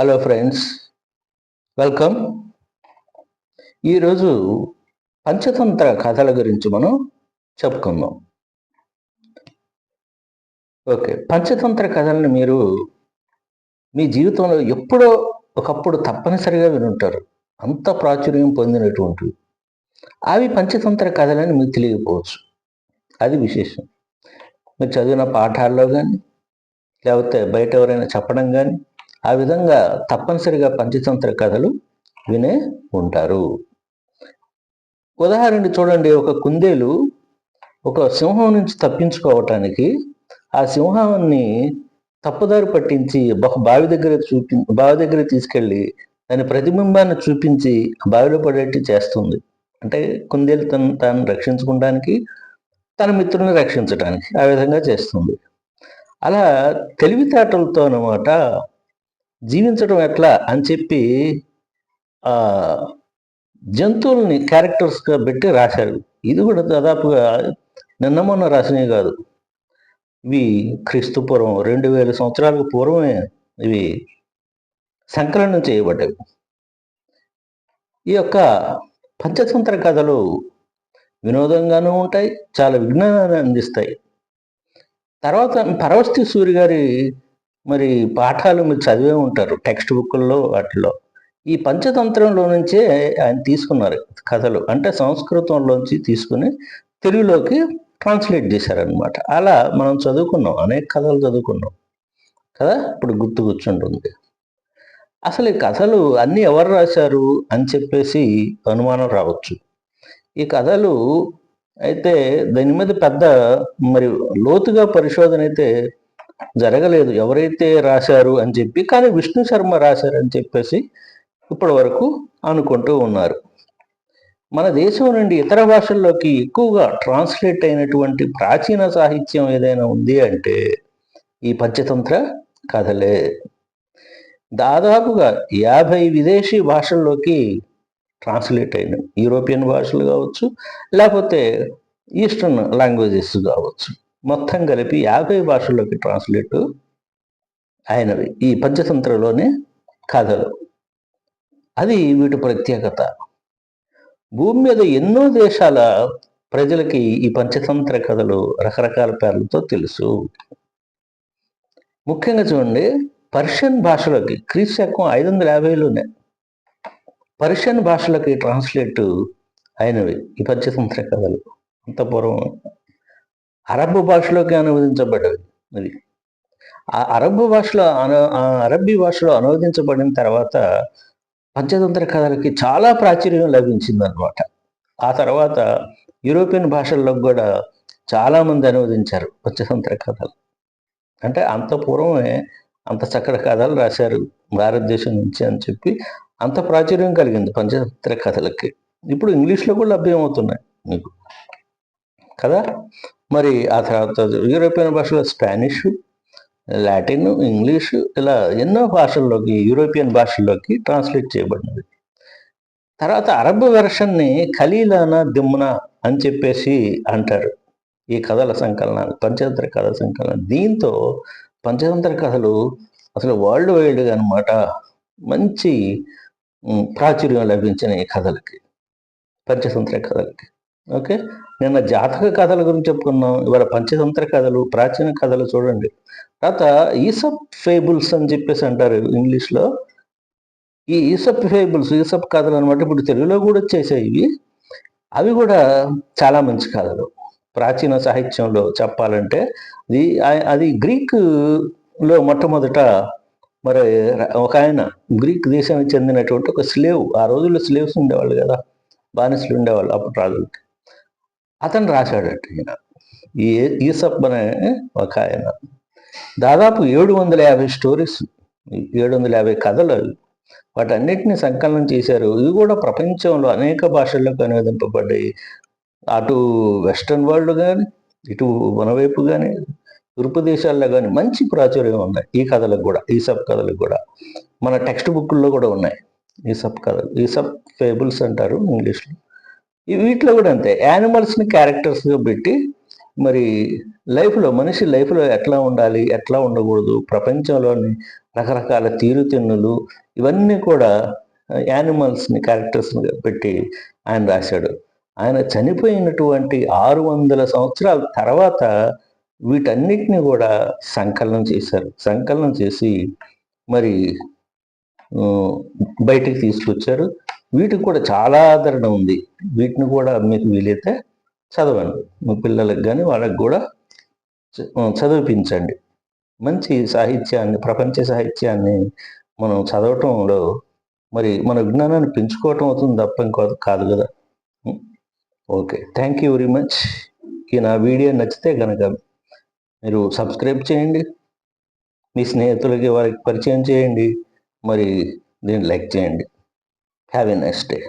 Hello friends welcome ఈరోజు పంచతంత్ర కథల గురించి మనం చెప్పుకుందాం. ఓకే పంచతంత్ర కథలను మీరు మీ జీవితంలో ఎప్పుడో ఒకప్పుడు తప్పనిసరిగా వినుంటారు. అంత ప్రాచుర్యం పొందినటువంటివి. అవి పంచతంత్ర కథలని మీకు తెలియకపోవచ్చు. అది విశేషం. మీరు చదివిన పాఠాల్లో కానీ లేకపోతే బయట ఎవరైనా చెప్పడం కానీ ఆ విధంగా తప్పనిసరిగా పంచతంత్ర కథలు వినే ఉంటారు. ఉదాహరణ చూడండి ఒక కుందేలు ఒక సింహం నుంచి తప్పించుకోవటానికి ఆ సింహాన్ని తప్పుదారి పట్టించి బావి దగ్గర చూపి బావి దగ్గర తీసుకెళ్ళి దాని ప్రతిబింబాన్ని చూపించి బావిలో పడేట్టు చేస్తుంది. అంటే కుందేలు తను తాను రక్షించుకోవడానికి తన మిత్రుని రక్షించడానికి ఆ విధంగా చేస్తుంది. అలా తెలివితేటలతో అనమాట జీవించడం ఎట్లా అని చెప్పి జంతువుల్ని క్యారెక్టర్స్గా పెట్టి రాశారు. ఇది కూడా దాదాపుగా నిన్న మొన్న రాసినవి కాదు. ఇవి క్రీస్తు పూర్వం రెండు వేల సంవత్సరాలకు పూర్వమే ఇవి సంకలనం చేయబడ్డాయి. ఈ యొక్క పంచతంత్ర కథలు వినోదంగానూ ఉంటాయి చాలా విజ్ఞానాన్ని అందిస్తాయి. తర్వాత పరవస్తి సూర్య గారి మరి పాఠాలు మీరు చదివే ఉంటారు టెక్స్ట్ బుక్ల్లో వాటిలో. ఈ పంచతంత్రంలో నుంచే ఆయన తీసుకున్నారు కథలు. అంటే సంస్కృతంలోంచి తీసుకుని తెలుగులోకి ట్రాన్స్లేట్ చేశారనమాట అలా మనం చదువుకున్నాం అనేక కథలు చదువుకున్నాం. కదా? ఇప్పుడు గుర్తు కూర్చుంటుంది. అసలు ఈ కథలు అన్నీ ఎవరు రాశారు అని చెప్పేసి అనుమానం రావచ్చు. ఈ కథలు అయితే దాని మీద పెద్ద మరి లోతుగా పరిశోధన అయితే జరగలేదు. ఎవరైతే రాశారు అని చెప్పి కానీ విష్ణు శర్మ రాశారని చెప్పేసి ఇప్పటి వరకు అనుకుంటూ ఉన్నారు. మన దేశం నుండి ఇతర భాషల్లోకి ఎక్కువగా ట్రాన్స్లేట్ అయినటువంటి ప్రాచీన సాహిత్యం ఏదైనా ఉంది అంటే ఈ పంచతంత్ర కథలే. దాదాపుగా యాభై విదేశీ భాషల్లోకి ట్రాన్స్లేట్ అయిన యూరోపియన్ భాషలు కావచ్చు లేకపోతే ఈస్టర్న్ లాంగ్వేజెస్ కావచ్చు. మొత్తం కలిపి యాభై భాషల్లోకి ట్రాన్స్లేట్ అయినవి ఈ పంచతంత్రలోనే కథలు. అది వీటి ప్రత్యేకత. భూమి మీద ఎన్నో దేశాల ప్రజలకి ఈ పంచతంత్ర కథలు రకరకాల పేర్లతో తెలుసు. ముఖ్యంగా చూడండి పర్షియన్ భాషలోకి క్రీస్తు శకం ఐదు వందల యాభైలోనే పర్షియన్ భాషలోకి ట్రాన్స్లేట్ అయినవి ఈ పంచతంత్ర కథలు. అంత పూర్వం అరబ్బు భాషలోకి అనువదించబడ్డది అది. ఆ అరబ్బు భాషలో అను అరబ్బీ భాషలో అనువదించబడిన తర్వాత పంచతంత్ర కథలకి చాలా ప్రాచుర్యం లభించింది అనమాట ఆ తర్వాత యూరోపియన్ భాషల్లో కూడా చాలామంది అనువదించారు పంచతంత్ర కథలు. అంటే అంత పూర్వమే అంత చక్కటి కథలు రాశారు భారతదేశం నుంచి అని చెప్పి అంత ప్రాచుర్యం కలిగింది పంచతంత్ర కథలకి. ఇప్పుడు ఇంగ్లీష్లో కూడా లభ్యమవుతున్నాయి మీకు. కదా? మరి ఆ తర్వాత యూరోపియన్ భాషలో స్పానిష్ లాటిన్ ఇంగ్లీష్ ఇలా ఎన్నో భాషల్లోకి యూరోపియన్ భాషల్లోకి ట్రాన్స్లేట్ చేయబడినది. తర్వాత అరబ్ వెర్షన్ని ఖలీలానా దిమ్నా అని చెప్పేసి అంటారు. ఈ కథల సంకలనాలు పంచతంత్ర కథల సంకలనం దీంతో పంచతంత్ర కథలు అసలు వరల్డ్ వైడ్గా అనమాట మంచి ప్రాచుర్యం లభించిన ఈ కథలకి పంచతంత్ర కథలకి. ఓకే? నిన్న జాతక కథల గురించి చెప్పుకున్నాం ఇవాళ పంచతంత్ర కథలు ప్రాచీన కథలు చూడండి. తర్వాత ఈసప్ ఫేబుల్స్ అని చెప్పేసి అంటారు ఇంగ్లీష్లో. ఈ ఈసప్ ఫేబుల్స్ ఈసప్ కథలు అనమాట ఇప్పుడు తెలుగులో కూడా వచ్చేసాయి ఇవి. అవి కూడా చాలా మంచి కథలు. ప్రాచీన సాహిత్యంలో చెప్పాలంటే అది అది గ్రీకులో మొట్టమొదట మరి ఒక ఆయన గ్రీక్ దేశానికి చెందినటువంటి ఒక స్లేవ్. ఆ రోజుల్లో స్లేవ్స్ ఉండేవాళ్ళు కదా బానిసలు ఉండేవాళ్ళు అప్పుడు రాజులకి. అతను రాశాడట ఈయన. ఈ ఈసప్ అనే ఒక ఆయన. దాదాపు ఏడు వందల యాభై స్టోరీస్ ఏడు వందల యాభై కథలు అవి. వాటన్నిటిని సంకలనం చేశారు. ఇవి కూడా ప్రపంచంలో అనేక భాషల్లోకి అనువదింపబడ్డాయి. అటు వెస్ట్రన్ వరల్డ్ కానీ ఇటు మనవైపు కానీ తూర్పు దేశాల్లో కానీ మంచి ప్రాచుర్యం ఉన్నాయి ఈ కథలకు కూడా ఈ సబ్ కథలకు కూడా. మన టెక్స్ట్ బుక్ల్లో కూడా ఉన్నాయి ఈ సబ్ కథలు. ఈ సబ్ ఫేబుల్స్ అంటారు ఇంగ్లీష్లో. వీటిలో కూడా అంతే. యానిమల్స్ని క్యారెక్టర్స్గా పెట్టి మరి లైఫ్లో మనిషి లైఫ్లో ఎట్లా ఉండాలి ఎట్లా ఉండకూడదు ప్రపంచంలోని రకరకాల తీరుతెన్నులు ఇవన్నీ కూడా యానిమల్స్ని క్యారెక్టర్స్ని పెట్టి ఆయన రాశాడు. ఆయన చనిపోయినటువంటి ఆరు వందల సంవత్సరాల తర్వాత వీటన్నిటిని కూడా సంకలనం చేశారు. సంకలనం చేసి మరి బయటికి తీసుకొచ్చారు. వీటికి కూడా చాలా ఆదరణ ఉంది. వీటిని కూడా మీకు వీలైతే చదవండి. మీ పిల్లలకు కానీ వాళ్ళకి కూడా చదివిపించండి. మంచి సాహిత్యాన్ని ప్రపంచ సాహిత్యాన్ని మనం చదవటంలో మరి మన విజ్ఞానాన్ని పెంచుకోవటం అవుతుంది తప్ప ఇంకో కాదు కదా. Okay. Thank you very much. ఈ నా వీడియో నచ్చితే కనుక మీరు సబ్స్క్రైబ్ చేయండి. మీ స్నేహితులకి వారికి పరిచయం చేయండి. మరి దీన్ని లైక్ చేయండి. Have a nice day.